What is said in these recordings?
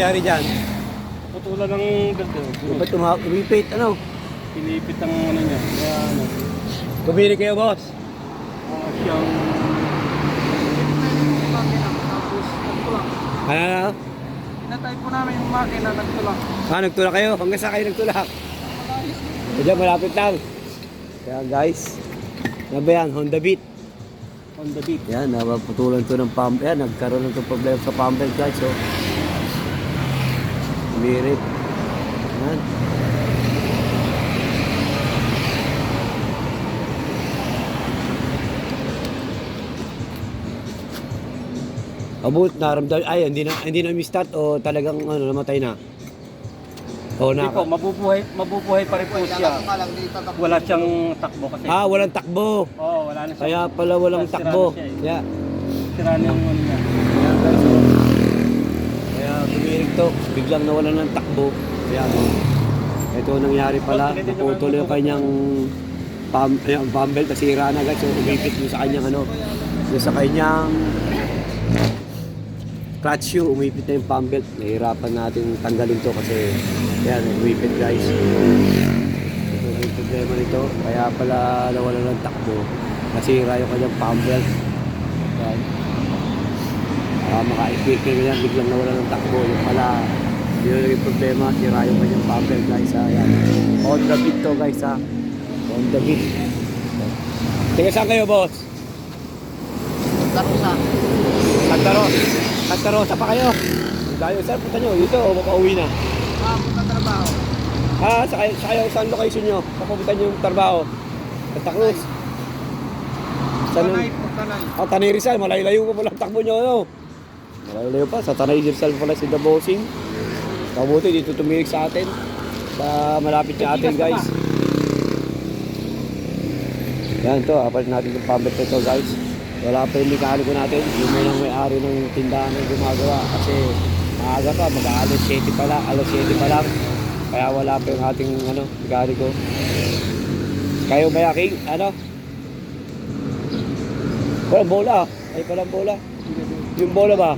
nangyari dyan? Putulan ng ganito. Ba't tuma- umipit? Ano? Pinipit ang ano niya. Kaya ano. Kumili kayo, boss. ah, siyang... Ano na? Natay po namin yung makina, nagtulak. Ah, nagtulak kayo. Hanggang sa kayo nagtulak. Diyan, malapit lang. Kaya guys, ano ba yan? Honda Beat. On the beat. Yan, napaputulan to ng pump. Yan, nagkaroon ng problema sa pump guys. So, umirit. Yan. Abot, naramdam, ay, hindi na, hindi na mi-start o talagang ano, namatay na? O Hindi na, po, mabubuhay, mabubuhay pa rin po siya. Wala siyang takbo kasi. ah, walang takbo. Oo, wala na siya. Kaya pala walang Sira na takbo. siya eh. Yeah. Sira na yung ano niya. Ayan guys, oh. Kaya to, biglang nawalan ng takbo. Kaya ito ang nangyari pala, naputol yung kanyang pam, ayun, pump belt, nasira na guys. So umipit yung sa kanyang ano, yung sa kanyang clutch shoe, umipit na yung pump belt. Nahirapan natin tanggalin to kasi yan, umipit guys. Ito yung problema nito, kaya pala nawalan ng takbo. Nasira yung kanyang pump belt. Yan. Uh, maka-equipment ganyan, biglang nawala ng takbo. Yung pala, yun yung naging problema, sira yung kanyang pumper guys. Ha, yan. On the beat to guys ha. On the beat. Teka saan kayo boss? Santa Rosa. Santa Rosa pa kayo? Dayo, saan punta nyo? Dito o makauwi na? Ah, punta trabaho. Ah, sa kayo, sa kayo, saan location nyo? Papapunta nyo yung trabaho? Santa Cruz. Tanay po, tanay. Ah, Tanay Rizal, malayo-layo pa pala takbo nyo, ano? Malayo-layo pa, sa Tanay Rizal pala si The Bossing. Kabuti, dito tumirik sa atin. Sa malapit sa atin, guys. Yan to, apat natin yung pambet na to, guys. Wala pa yung mekaniko natin. Yung mo lang may-ari ng tindahan na gumagawa. Kasi maaga pa, mag-alas 7 pa lang, alas 7 pa lang. Kaya wala pa yung ating ano, mekaniko. Kayo ba, King? Ano? Walang bola. Ay, walang bola. Yung bola ba?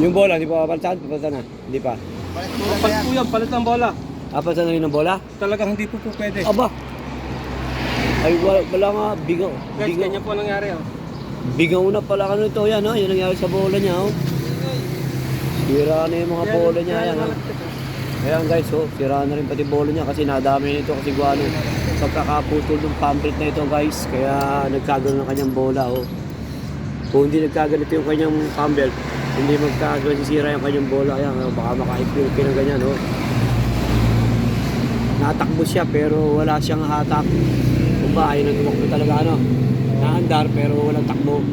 Yung bola, di pa papalitan? Papalitan na? Hindi pa. Palit po yan, palit ng bola. Ah, papalitan na rin ng bola? Talagang hindi po po pwede. Aba! Ay, wala, wala nga. Bigaw. Guys, Bigaw, ganyan po ang nangyari. Oh. bigaw na pala ka nito. Yan, oh. Yan ang nangyari sa bola niya, oh. Sira na yung mga bola niya. Yan, oh. Ayan guys, oh, sira na rin pati bola niya kasi nadami nito kasi guano sa kakaputol ng pamphlet na ito guys. Kaya nagkagano ng kanyang bola, oh. Kung hindi nagkaganito yung kanyang pamphlet, hindi magkagano sisira yung kanyang bola. Ayan, oh, baka makaipil ng ganyan, oh. Natakbo siya pero wala siyang hatak. Kung ba, ayaw na tumakbo talaga, ano. Naandar pero walang takbo.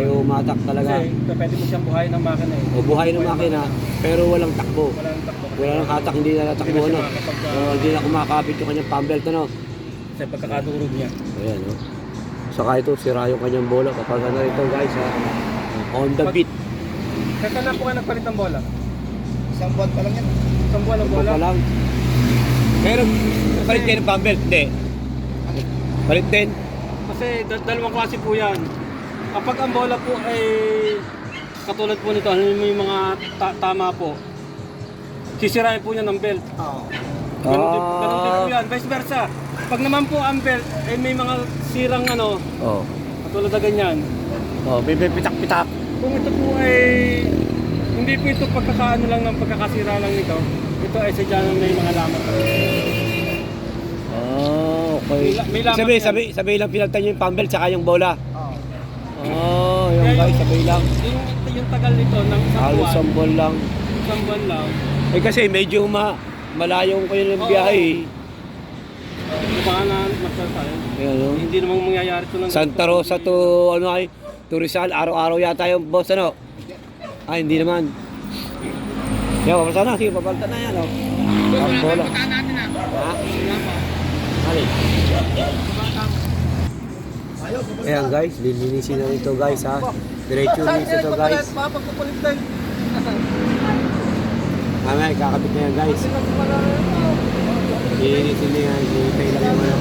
Ayaw matak talaga. Kasi pwede mo siyang buhayin ng makina eh. O buhay ng makina pero walang takbo. Wala nang takbo. Wala nang hatak, hindi na natakbo, ano. makakapag- Oo, hindi na kumakapit yung kanyang pambelt, ano. Sa pagkakadurog niya. Ayan, no. Saka ito, sira yung kanyang bola. Kapag na ito, guys, ha. On the beat. Kaya na po kayo nagpalit ng bola. Isang buwan pa lang yan. Isang buwan ang bola. pa lang. Pero, palit kayo ng pambelt, hindi. Palit din. Kasi dal- dalawang klase po yan. Kapag ang bola po ay katulad po nito, ano may mga ta- tama po, sisirain po niya ng belt. Oo. Ganun, din, ganun din po Ah. yan, vice versa. Pag naman po ang belt ay may mga sirang ano, Oh. katulad na ganyan. Oh, pipitak-pitak. Kung ito po ay hindi po ito pagkakaano lang ng pagkakasira lang nito, ito ay sadya na may mga lamat. Oh, okay. May la- may lamat Sabi, yan. sabi, sabi lang pinalitan niyo yung pambelt, saka yung bola. Oh, yung guys, sabay lang. Yung, yung tagal nito ng isang Halos buwan, isang buwan lang. isang buwan lang, Eh kasi medyo ma malayo kayo ng Oo. biyahe. eh. baka na. Ayan, no? Hindi namang mangyayari ito ng Santa Rosa to ano ay to Rizal araw-araw yata yung boss ano. Ay hindi naman. Yan, papalta na. Sige, papalta na yan. Oh. Ang bola. ah. Ha? Ano? Ayan guys, lilinisin na ito guys ha. Diretso linis ito guys. Mamaya, kakabit na yan guys. Lilinisin na yan. Hinihintay lang yung ano.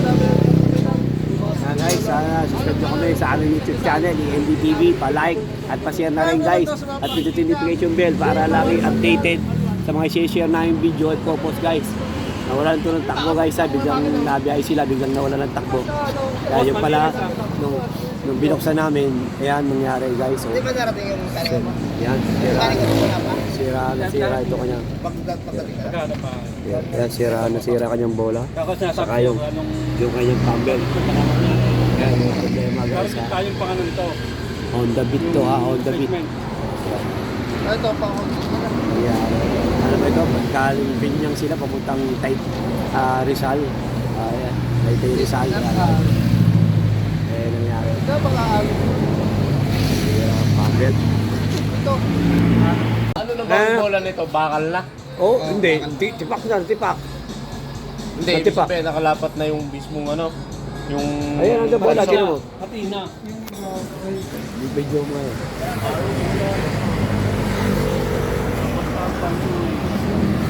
Yan. guys, sana subscribe nyo kami sa aming YouTube channel, EMD TV, pa-like at pa-share na rin guys. At pindutin notification bell para lagi updated sa mga share namin video at purpose guys. Nawalan to ng takbo guys ha, biglang nabiyay sila, biglang nawala ng takbo. Kaya yung pala, nung, nung binuksan namin, ayan nangyari guys. So, Hindi ba darating yung kanin mo? yan, sira, sira na sira ito kanya. Magkano pa? Yan, yan, sira na sira kanyang bola. Saka yung-. Yung kanyang pambel. Yan, yung problema Parang guys ha. tayong pang ano nito. Honda Beat to ha, Honda Beat. Treatment. Ah, Ito pa ako. Ayan. Ano ba ito? Galing Binyang sila papuntang Tayt ah, Rizal. Ayan. Taytay Rizal. Ayan. Eh. Ito baka ano. Ayan, pambel. Ito. Ano na Eh. bang bola nito? Bakal na? Oh, hindi. Ti- Tipak na, tipak. Hindi, Ang ibig tipak. sabihin nakalapat na yung mismong ano, yung... Ayan, ang bola. Tino mo. Pati na. Yung video mo. eh.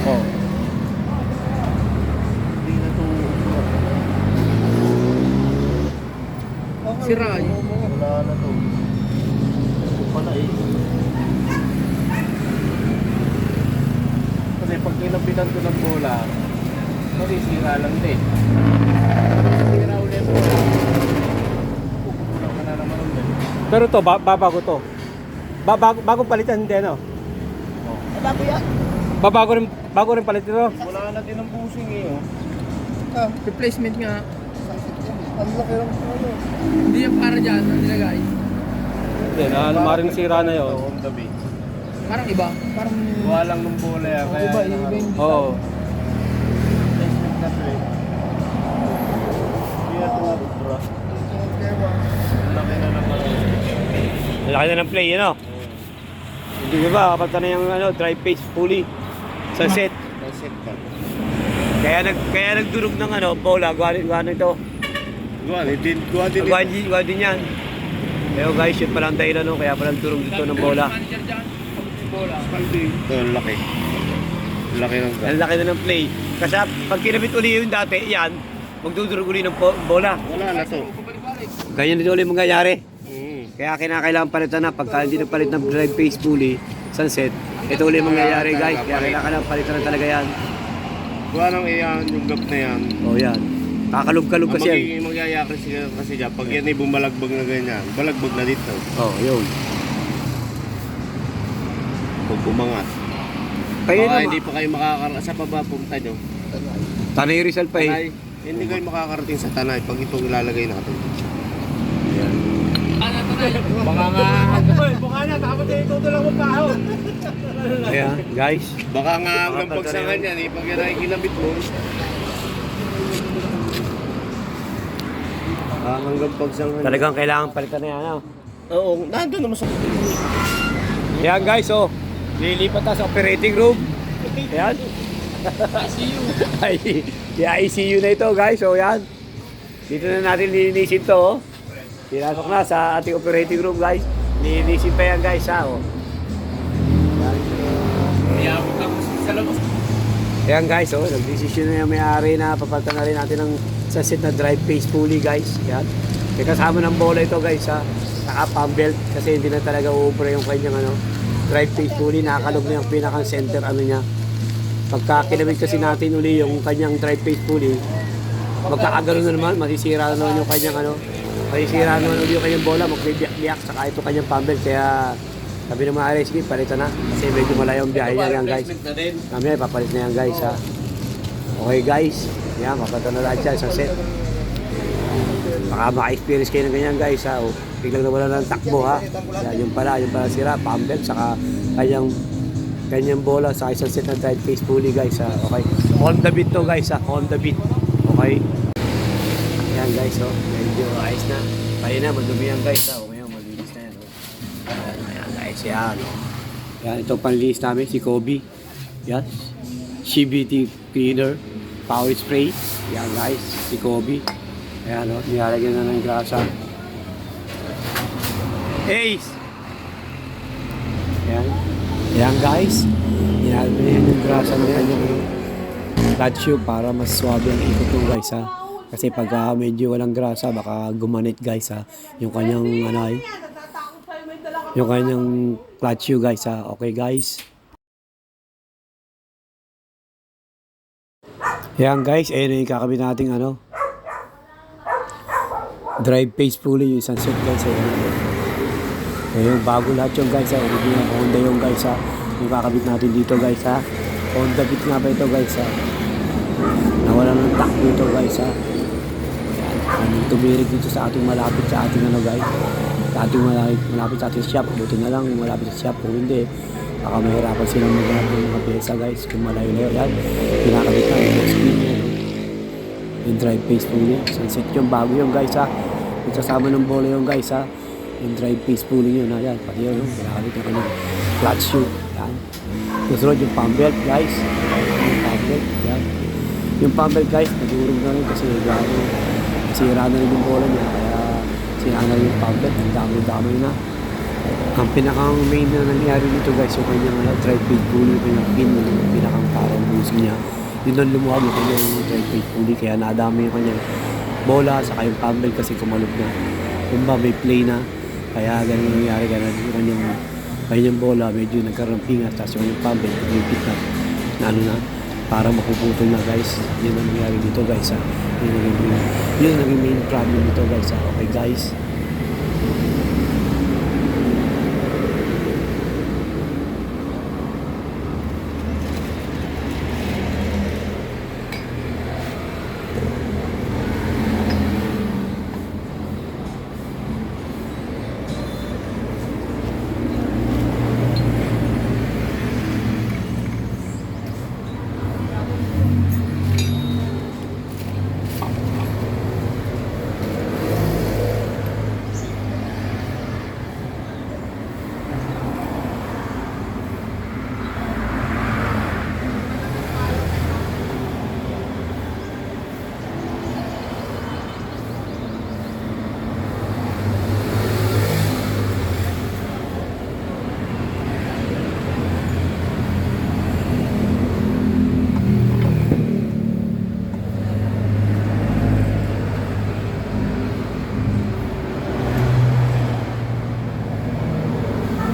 Oh. Sira yun. Wala na to. Ito pala eh. Kasi pag kinabitan ko ng bola, masisira lang din. Sira ulit bola. Pupuno ka na naman ulit. Pero to, ba babago to. Babago, bagong palitan hindi ano? Ay, bago yan. Babago rin, bago rin palit ito. Wala na din ang busing eh. Oh. Ah, replacement nga. Ang laki lang ano. Hindi yung para dyan, ang nilagay. Hindi, na ano, maring sira na yun. on the beat. Parang iba. Parang... Gawa lang ng bola yan. Oh, Kaya iba, iba naka- yung Oo. Placement na to eh. Hindi na to bro. Laki na naman. Laki na ng play, ano? Hindi ka ba, kapag na yung ano, drive pace fully sa set. Reset ka. Kaya nag kaya nagdurog ng ano, bola, gawa gawa nito. Gawa din, gawa din. Gawa din, gawa din yan. Pero guys, yun pala ang dahilan no, kaya pala durog dito ng bola. Ito, ang laki. Laki ng Ang laki na ng play. Kasi pag kinabit uli yung dati, yan, magdudurog uli ng bola. Wala na to. Ganyan din ulit mangyayari. Mm. Kaya kinakailangan palitan na pagka hindi na palit ng drive pace fully, sunset, ito ulit mangyayari guys. Kaya kailangan palitan na talaga yan. Gawa ng iyan, yung gap na yan. O yan. Kakalog-kalog kasi yan. magiging magyayakri kasi, kasi dyan, pag yan ay bumalagbag na ganyan, balagbag na dito. Oh, yun. Pag bumangat. Kayo Baka naman. hindi pa kayo makakarating sa baba punta nyo. Tanay Rizal pa eh. Tanay, hindi kayo makakarating sa tanay pag itong ilalagay natin. Yan. Baka nga, Hoy, mukha na, tapos eh, ito lang mo pahon. Ayan, guys. baka nga hanggang Baka pagsangan pagsangan. yan eh, pag yan ay kinabit mo. Ah, hanggang pagsangan. Talagang kailangan palitan na yan. Ano? Oo, nandun naman sa... Yan guys, oh. Lilipat na sa operating room. Yan. ICU. Ay, yeah, ICU na ito guys. So yan. Dito na natin lilinisin to. Oh. Pinasok na sa ating operating room guys. Lilinisin pa yan guys ha. Oh. Ayan guys, oh, nag-decision na yung may-ari na papalitan na rin natin ng sunset na drive pace pulley guys. Yan. May kasama ng bola ito guys ha. Saka pump belt kasi hindi na talaga uubra yung kanyang ano, drive pace pulley. Nakakalog na yung pinakang center ano niya. Pagka kinabit kasi natin uli yung kanyang drive pace pulley, magkakagano na naman, masisira na naman yung kanyang ano, masisira na naman uli yung kanyang bola, magbibiyak-biyak, saka ito kanyang pump belt. Kaya sabi ng mga RSG, palitan na. Kasi medyo malayo ang biyahe niya yan guys. na din. Mamaya ipapalit na yan guys ha. Okay guys. Yan, mapalitan na lahat yan sa set. Baka maka-experience kayo ng ganyan guys ha. O, biglang nawala ng takbo ha. Yan, yung pala, yung pala sira, pambel, saka kanyang kanyang bola sa isang set na drive face pulley guys ha. Okay. On the beat to guys ha. On the beat. Okay. Yan guys oh. Medyo ayos na. Kaya na, madumi yan guys ha. Ayan guys, yan. Yan, ito panlinis namin, si Kobe. Yan. CBT cleaner, power spray. Yan guys, si Kobe. Ayan o, nilalagyan na ng grasa. Ace! Yan. Yan guys. Nilalagyan yung grasa na yan yung ratio para mas swabe ang ikot ko guys ha. Kasi pagka medyo walang grasa, baka gumanit guys ha. Yung kanyang ano yung kanyang clutch shoe guys ha. Okay guys. Yan guys, ayun yung kakabit nating ano. Drive pace pulley yung isang set guys. Ayun. Ayun, bago lahat yung guys ha. Original Honda yung guys ha. Yung kakabit natin dito guys ha. Honda Beat nga ba ito guys ha. Nawala ng tak dito guys ha. Ano, tumirik dito sa ating malapit sa ating ano guys. Ating malapit, malapit sa ating shop. Buti na lang malapit sa shop. Kung hindi, baka mahirapan silang maghanap ng mga pyesa guys. Kung malayo-layo yan. Pinakabit na yung screen niya. Yung drive pace po niya. Sunset yung bago yung guys ha. Yung sasama ng bola yung guys ha. Yung drive pace pulling yun ha. Yan. Pati yun. Pinakabit yung kanyang clutch shoe. Yan. Susunod yung pump belt guys. Yung pump belt. Yan. Yung pump belt guys, nagurog na rin kasi gano'n. Nasira na rin yung bola niya. Kaya rin yung belt. Ang dami-dami na. Ang pinakang main na nangyari dito guys, yung kanyang uh, drive page pulley, yung kanyang pin, yung pinakang parang busi niya. Yun ang lumuwag yung kanyang drive page pulley, kaya nadami yung kanyang bola, saka yung belt kasi kumalog na. Yung ba, may play na, kaya ganun ang nangyari, ganun yung kanyang, kanyang bola, medyo nagkaroon ng pingat, tapos yung kanyang pump belt, lumipit na, na ano na, para mapuputol na guys. Yun ang nangyari dito guys ha. Yun ang naging, yun main problem dito guys ha. Okay guys.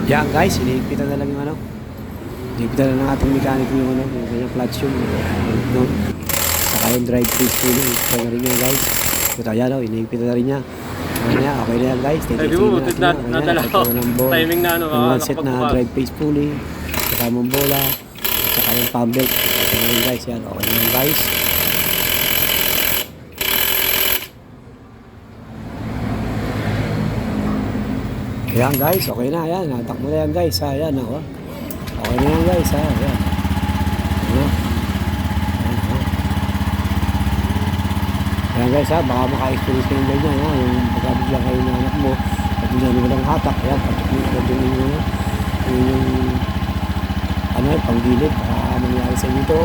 Yan guys, iniigpitan na lang yung ano. Iniigpitan na ng ating mechanic yung ano, yung kanyang clutch yung no. Saka yung drive pace po yun, iniigpitan na rin yan guys. Ito yan o, iniigpitan na rin niya. Okay na, okay na yan guys. Ay, di mo, Titignan na, nadala Ito ko. Timing na ano, Yung ah, set na drive pace pulley, saka yung bola, saka yung pump belt. Ito na rin guys, yan. Okay na yan guys. Ayan guys, okay na, ayan. Natakbo na yan guys, ha. Ayan, ako. Okay na yan guys, ha. Ayan. Ayan. Ayan. Ayan guys, ha. Baka maka-experience kayo ganyan, ha. Yung pagkabigyan kayo ng anak mo, at hindi mo ng hatak, ayan. Patok mo agad yung yung, yung, ano, panggilid. Baka mangyari sa inyo ito.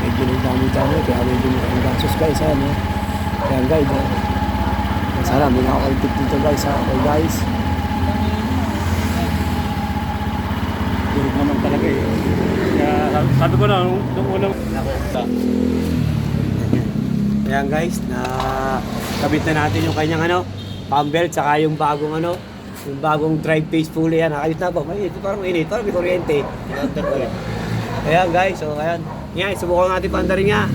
Medyo nagdami-dami, kaya medyo ang gasos guys, ha. No? Ayan guys, ha. Sana may nakakalitip dito guys, ha. Okay guys. Durog naman talaga eh. Kaya sabi- ko na, nung, nung unang... Ayan guys, na kabit na natin yung kanyang ano, pump belt, saka yung bagong ano, yung bagong drive pace pulley yan. Nakabit na po. May parang init, parang may kuryente. Ayan guys, so ayan. Yan, subukan natin pandarin nga.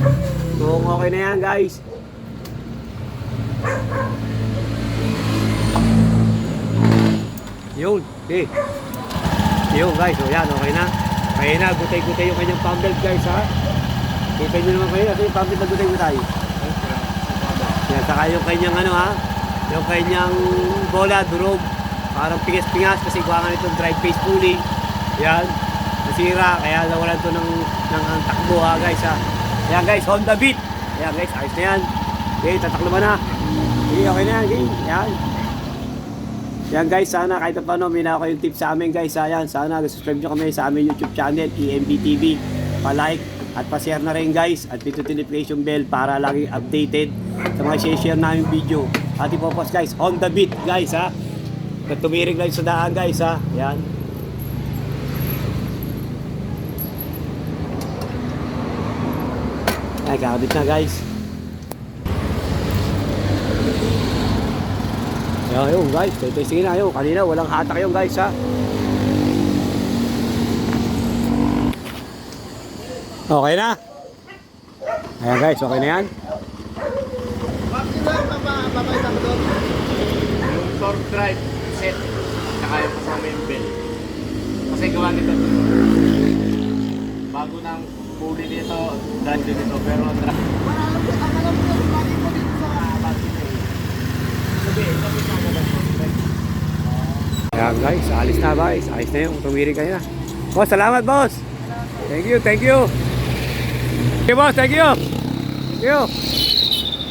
Kung okay na yan guys. Yun, eh. Yun guys, so yan, okay na. Okay na, gutay-gutay yung kanyang pump belt guys ha. Kita nyo naman kayo, ito yung pump belt na gutay-gutay. Yan, saka yung kanyang ano ha, yung kanyang bola, durog. Parang pingas-pingas kasi gawa nitong drive pace pulley. Yan, nasira, kaya nawalan to ng, ng, ng takbo ha guys ha. Yan guys, Honda Beat. Yan guys, ayos na yan. Okay, tataklo ba na? Okay, okay na yan, okay. Yan. Yan guys, sana kahit paano may na kayong tip sa amin guys. Ayan, sana subscribe nyo kami sa aming YouTube channel, EMB TV. Pa-like at pa-share na rin guys. At pindutin notification bell para lagi updated sa mga share namin video. At ipopost guys, on the beat guys ha. Na tumirig lang sa daan guys ha. Yan. Ay, kakabit na guys. Kaya yun guys, testingin na yun. Kanina walang hatak yun guys ha. Okay na? Ayan guys, okay na yan? Yung torque drive set, saka yung kasama yung belt. Kasi gawa nito, bago nang pulley nito, new nito, pero ang drive. Ayan guys, alis na guys. Alis na yung tumirik kayo na. Boss, salamat boss. Thank you, thank you. Okay boss, thank you. Thank you.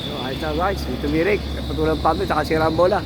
So, ayos na guys, yung tumirik. Patulang pamit, saka si Rambola.